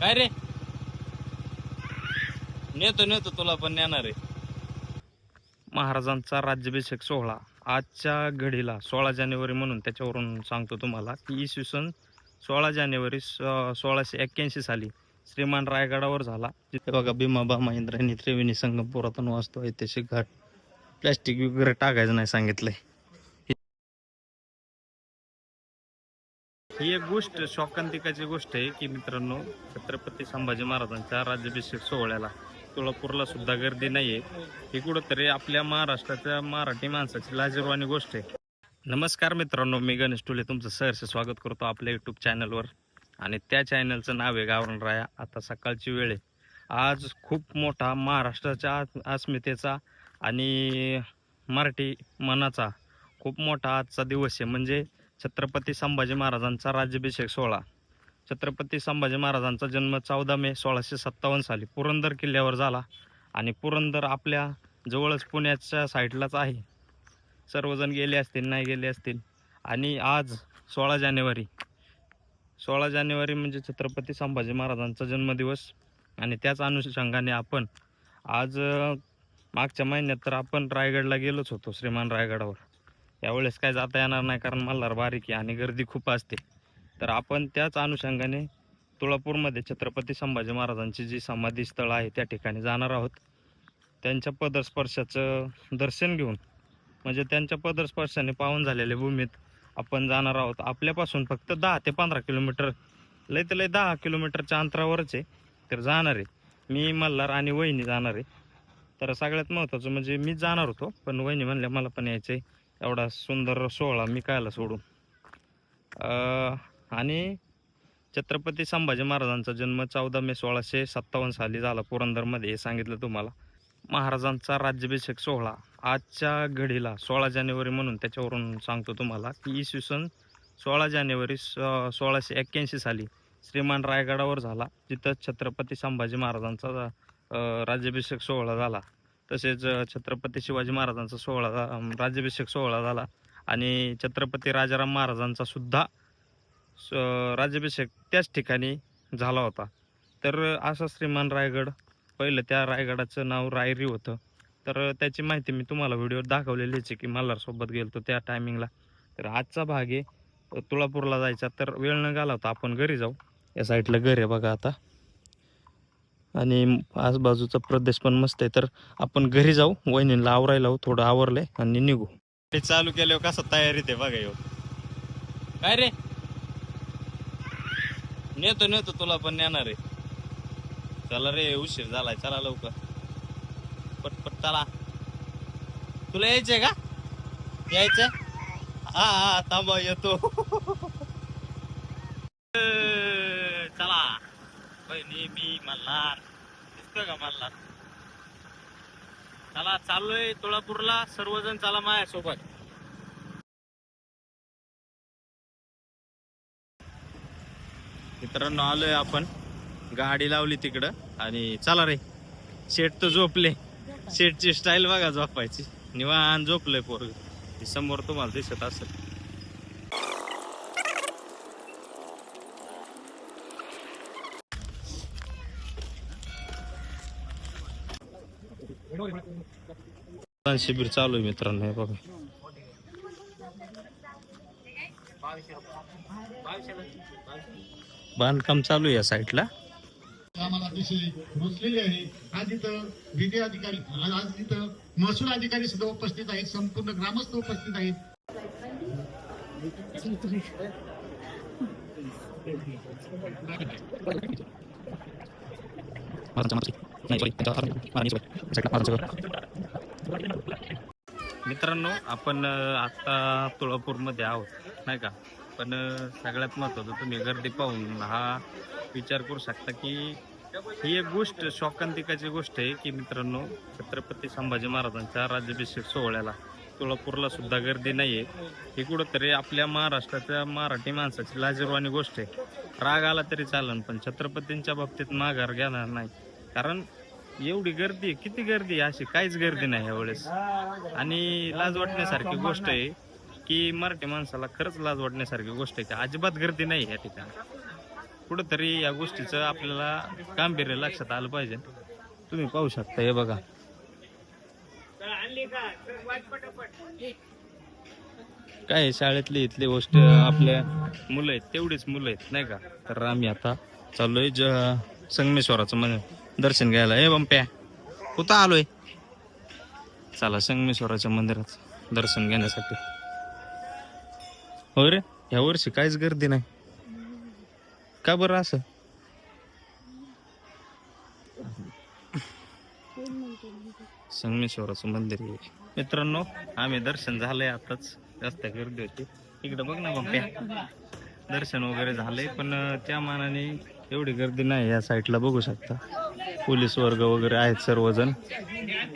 काय रे? नेतो नेतो तुला पण नेणार आहे. महाराजांचा राज्याभिषेक सोहळा. आजच्या घडीला सोळा जानेवारी म्हणून त्याच्यावरून सांगतो तुम्हाला की इसवी सन सोळा जानेवारी सोळाशे एक्क्याऐंशी साली श्रीमान रायगडावर झाला. जिथे बघा भीमाबा महेंद्रांनी त्रिवेणी संगम पुरातन वास्तू ऐतिहासिक घाट प्लॅस्टिक वगैरे टाकायचं नाही सांगितलंय. ही एक गोष्ट शोकांतिकाची गोष्ट आहे की मित्रांनो छत्रपती संभाजी महाराजांच्या राज्याभिषेक सोहळ्याला तुळापूरला सुद्धा गर्दी नाहीये. ही कुठंतरी आपल्या महाराष्ट्राच्या मराठी माणसाची लाजीरवाणी गोष्ट आहे. नमस्कार मित्रांनो मी गणेश टुले तुमचं सहर्ष स्वागत करतो आपल्या युट्यूब चॅनलवर आणि त्या चॅनलचं नाव आहे गावरण राया. आता सकाळची वेळ आहे. आज खूप मोठा महाराष्ट्राच्या अस्मितेचा आणि मराठी मनाचा खूप मोठा आजचा दिवस आहे. म्हणजे छत्रपती संभाजी महाराजांचा राज्याभिषेक सोहळा. छत्रपती संभाजी महाराजांचा जन्म चौदा मे सोळाशे सत्तावन्न साली पुरंदर किल्ल्यावर झाला आणि पुरंदर आपल्या जवळच पुण्याच्या साईडलाच आहे. सर्वजण गेले असतील नाही गेले असतील. आणि आज सोळा जानेवारी. सोळा जानेवारी म्हणजे छत्रपती संभाजी महाराजांचा जन्मदिवस आणि त्याच अनुषंगाने आपण आज मागच्या महिन्यात तर आपण रायगडला गेलोच होतो श्रीमान रायगडावर. यावेळेस काय जाता येणार नाही कारण मल्हार बारीक आहे आणि गर्दी खूप असते. तर आपण त्याच अनुषंगाने तुळापूरमध्ये छत्रपती संभाजी महाराजांची जी समाधी स्थळ आहे त्या ठिकाणी जाणार आहोत. त्यांच्या पदस्पर्शाचं दर्शन घेऊन म्हणजे त्यांच्या पदस्पर्शाने पावन झालेल्या भूमीत आपण जाणार आहोत. आपल्यापासून फक्त दहा ते पंधरा किलोमीटर लय तर लय दहा किलोमीटरच्या अंतरावरच आहे तर जाणार आहे. मी मल्हार आणि वहिनी जाणार आहे. तर सगळ्यात महत्त्वाचं म्हणजे मी जाणार होतो पण वहिनी म्हणल्या मला पण यायचं आहे एवढा सुंदर सोहळा मी कायला सोडून. आणि छत्रपती संभाजी महाराजांचा जन्म चौदा मे सोळाशे सत्तावन्न साली झाला पुरंदरमध्ये हे सांगितलं तुम्हाला. महाराजांचा राज्याभिषेक सोहळा आजच्या घडीला सोळा जानेवारी म्हणून त्याच्यावरून सांगतो तुम्हाला की इसवी सन सोळा जानेवारी सो- सोळाशे एक्क्याऐंशी साली श्रीमान रायगडावर झाला. जिथं छत्रपती संभाजी महाराजांचा राज्याभिषेक सोहळा झाला. तसेच छत्रपती शिवाजी महाराजांचा सोहळा राज्याभिषेक सोहळा झाला. आणि छत्रपती राजाराम महाराजांचा सुद्धा स- राज्याभिषेक त्याच ठिकाणी झाला होता. तर असा श्रीमान रायगड पहिलं त्या रायगडाचं नाव रायरी होतं. तर त्याची माहिती मी तुम्हाला व्हिडिओ दाखवलेलीच आहे की मल्हारसोबत गेलतो त्या टायमिंगला. तर आजचा भाग आहे तुळापूरला जायचा. तर वेळ न घालवता आपण घरी जाऊ. या साईडला घर आहे बघा आता. आणि आजूबाजूचा प्रदेश पण मस्त आहे. तर आपण घरी जाऊ वहिनीला आवरायला लावू थोडं आवरलंय आणि निघू. ते चालू केल्यावर कसं तयारीत आहे बघा येऊ काय रे? नेतो नेतो तुला पण नेणार आहे. चला रे उशीर झालाय चला लवकर. पटपट चला. तुला यायचंय का? यायचंय? हा हा थांबा येतो ए, चला बहिणी मी मल्हार. दिसतोय का मल्हार? चला चाललोय तुळापूरला. सर्वजण चला माझ्यासोबत. मित्रांनो आलोय आपण. गाडी लावली तिकडं. आणि चला रे. शेट तर झोपले. शेटची स्टाईल बघा झोपायची. निवान झोपलंय पोरग. समोर तुम्हाला दिसत असेल. शिबिर चालू आहे मित्रांनो हे बघा. बांधकाम चालू आहे या साईडला. आम्हाला अतिशय रुचलेली आहे. आज इथं विधी अधिकारी आज आज इथं महसूल अधिकारी सुद्धा उपस्थित आहेत. संपूर्ण ग्रामस्थ उपस्थित आहेत. मित्रांनो आपण आत्ता आता तुळापूरमध्ये आहोत नाही का? पण सगळ्यात महत्वाचं तुम्ही गर्दी पाहून हा विचार करू शकता की ही एक गोष्ट शोकांतिकाची गोष्ट आहे की मित्रांनो छत्रपती संभाजी महाराजांच्या राज्याभिषेक सोहळ्याला तुळापूरला सुद्धा गर्दी नाही आहे ही कुठंतरी आपल्या महाराष्ट्राच्या मराठी माणसाची लाजीरवाणी गोष्ट आहे. राग आला तरी चालन पण छत्रपतींच्या बाबतीत माघार घेणार नाही. कारण एवढी गर्दी किती गर्दी आहे? अशी काहीच गर्दी नाही यावेळेस. आणि लाज वाटण्यासारखी गोष्ट आहे की मराठी माणसाला खरंच लाज वाटण्यासारखी गोष्ट आहे. की अजिबात गर्दी नाही या ठिकाणी. कुठंतरी या गोष्टीचं आपल्याला गांभीर्य लक्षात आलं पाहिजे. तुम्ही पाहू शकता हे बघा. काय शाळेतली इथली गोष्ट आपल्या मुलं आहेत तेवढीच मुलं आहेत नाही का? तर आम्ही आता चाललोय ज संगमेश्वराचं म्हणजे दर्शन घ्यायला. हे बंप्या कुठं आलोय? चला संगमेश्वराच्या मंदिरात दर्शन घेण्यासाठी. हो रे ह्या वर्षी काहीच गर्दी नाही. का बरं असं? संगमेश्वराचं मंदिर आहे. मित्रांनो आम्ही दर्शन झालंय आताच. जास्त गर्दी होती. इकडं बघ ना बंप्या. दर्शन वगैरे झालंय पण त्या मानाने एवढी गर्दी नाही या साईडला बघू शकता. पोलीस वर्ग वगैरे आहेत सर्वजण.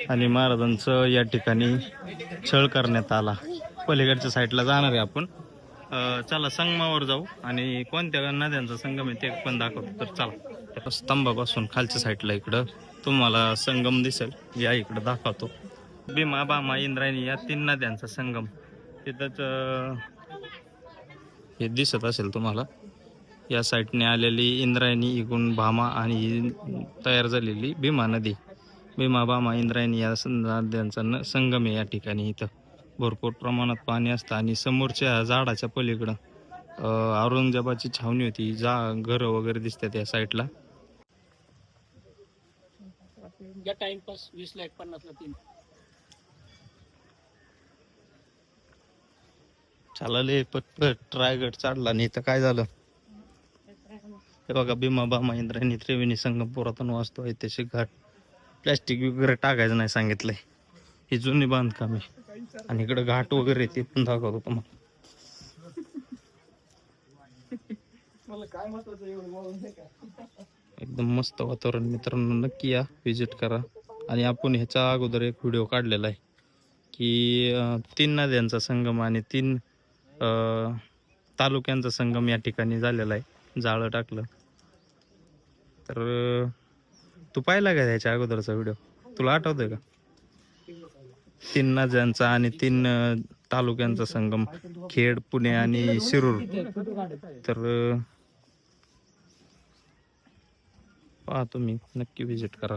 आणि महाराजांचं या ठिकाणी छळ करण्यात आला. पलीकडच्या साईडला जाणार आहे आपण. चला संगमावर जाऊ आणि कोणत्या नद्यांचा संगम आहे ते पण दाखवतो. तर चला त्या स्तंभापासून खालच्या साईडला इकडं तुम्हाला संगम दिसेल. या इकडं दाखवतो. भीमा बामा इंद्रायणी या तीन नद्यांचा संगम. तिथंच हे दिसत असेल तुम्हाला. या साईडने आलेली इंद्रायणी इकडून भामा आणि ही तयार झालेली भीमा नदी. भीमा भामा इंद्रायणी या सं- नद्यांचा न संगम आहे या ठिकाणी इथं. भरपूर प्रमाणात पाणी असतं आणि समोरच्या झाडाच्या पलीकडं औरंगजेबाची छावणी होती. जा घरं वगैरे दिसतात या साईडला या टाइमपास वीस ला एक पन्नास ला तीन. चालले पटपट रायगड चढला आणि इथं काय झालं? हे बघा भीमा बामा इंद्रायणी त्रिवेणी संगम पुरातन वास्तू ऐतिहासिक घाट प्लॅस्टिक वगैरे टाकायचं नाही सांगितलंय. ही जुनी बांधकाम आहे. आणि इकडे घाट वगैरे आहे, ते पण दाखवतो तुम्हाला. एकदम मस्त वातावरण मित्रांनो. नक्की या व्हिजिट करा. आणि आपण ह्याच्या अगोदर एक व्हिडिओ काढलेला आहे की तीन नद्यांचा संगम आणि तीन तालुक्यांचा संगम या ठिकाणी झालेला आहे. जाळं टाकलं. तर तू पाहिला का ह्याच्या अगोदरचा व्हिडिओ? तुला आठवतोय का? तीन नद्यांचा आणि तीन तालुक्यांचा संगम खेड पुणे आणि शिरूर. तर पहा तुम्ही नक्की विजिट करा.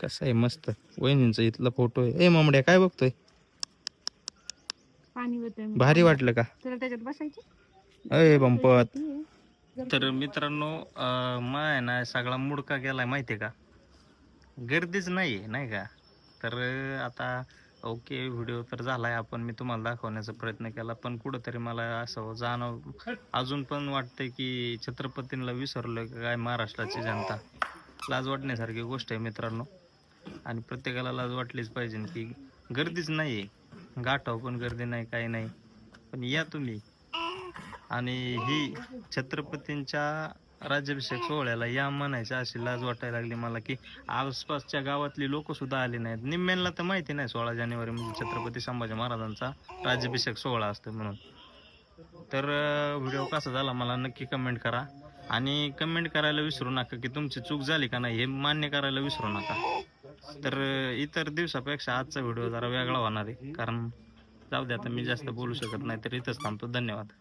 कसं आहे मस्त. वहिनींचा इथला फोटो आहे. ए मामड्या काय बघतोय? भारी वाटलं का? त्याच्यात बसायची? अय बंपत. तर मित्रांनो माय ना सगळा मुडका गेलाय आहे का? गर्दीच नाही नाही का? तर आता ओके व्हिडिओ तर झालाय आपण मी तुम्हाला दाखवण्याचा प्रयत्न केला पण कुठंतरी मला असं जाणव अजून पण वाटतंय की छत्रपतींना विसरलोय काय महाराष्ट्राची जनता? लाज वाटण्यासारखी गोष्ट आहे मित्रांनो. आणि प्रत्येकाला लाज वाटलीच पाहिजे की गर्दीच नाही आहे गाठाव पण गर्दी नाही काही नाही. पण या तुम्ही. आणि ही छत्रपतींच्या राज्याभिषेक सोहळ्याला या म्हणायच्या अशी लाज वाटायला लागली मला की आसपासच्या गावातली लोक सुद्धा आली नाहीत. निम्म्यांना तर माहिती नाही सोळा जानेवारी म्हणजे छत्रपती संभाजी महाराजांचा राज्याभिषेक सोहळा असतो म्हणून. तर व्हिडिओ कसा झाला मला नक्की कमेंट करा आणि कमेंट करायला विसरू नका की तुमची चूक झाली का नाही हे मान्य करायला विसरू नका. तर इतर दिवसापेक्षा आजचा व्हिडिओ जरा वेगळा होणार आहे. कारण जाऊ दे आता मी जास्त बोलू शकत नाही तर इथंच थांबतो. धन्यवाद.